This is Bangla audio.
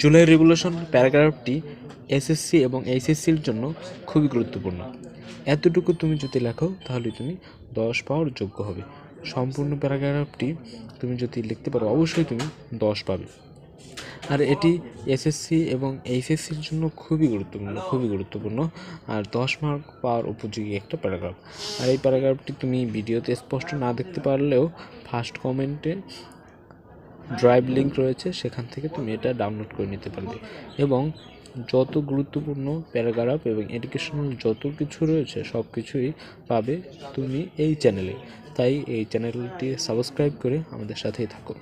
জুলাই রেগুলেশন প্যারাগ্রাফটি এসএসসি এবং এইচএসসির জন্য খুবই গুরুত্বপূর্ণ। এতটুকু তুমি যদি লেখো, তাহলে তুমি দশ পাওয়ার যোগ্য হবে। সম্পূর্ণ প্যারাগ্রাফটি তুমি যদি লিখতে পারো, অবশ্যই তুমি দশ পাবে। আর এটি এসএসসি এবং এইচএসসির জন্য খুবই গুরুত্বপূর্ণ খুবই গুরুত্বপূর্ণ। আর দশ মার্ক পাওয়ার উপযোগী একটা প্যারাগ্রাফ। আর এই প্যারাগ্রাফটি তুমি ভিডিওতে স্পষ্ট না দেখতে পারলেও ফার্স্ট কমেন্টে ড্রাইভ লিঙ্ক রয়েছে, সেখান থেকে তুমি এটা ডাউনলোড করে নিতে পারবে। এবং যত গুরুত্বপূর্ণ প্যারাগ্রাফ এবং এডুকেশনাল যত কিছু রয়েছে, সব কিছুই পাবে তুমি এই চ্যানেলে তাই এই চ্যানেলটি সাবস্ক্রাইব করে আমাদের সাথেই থাকো।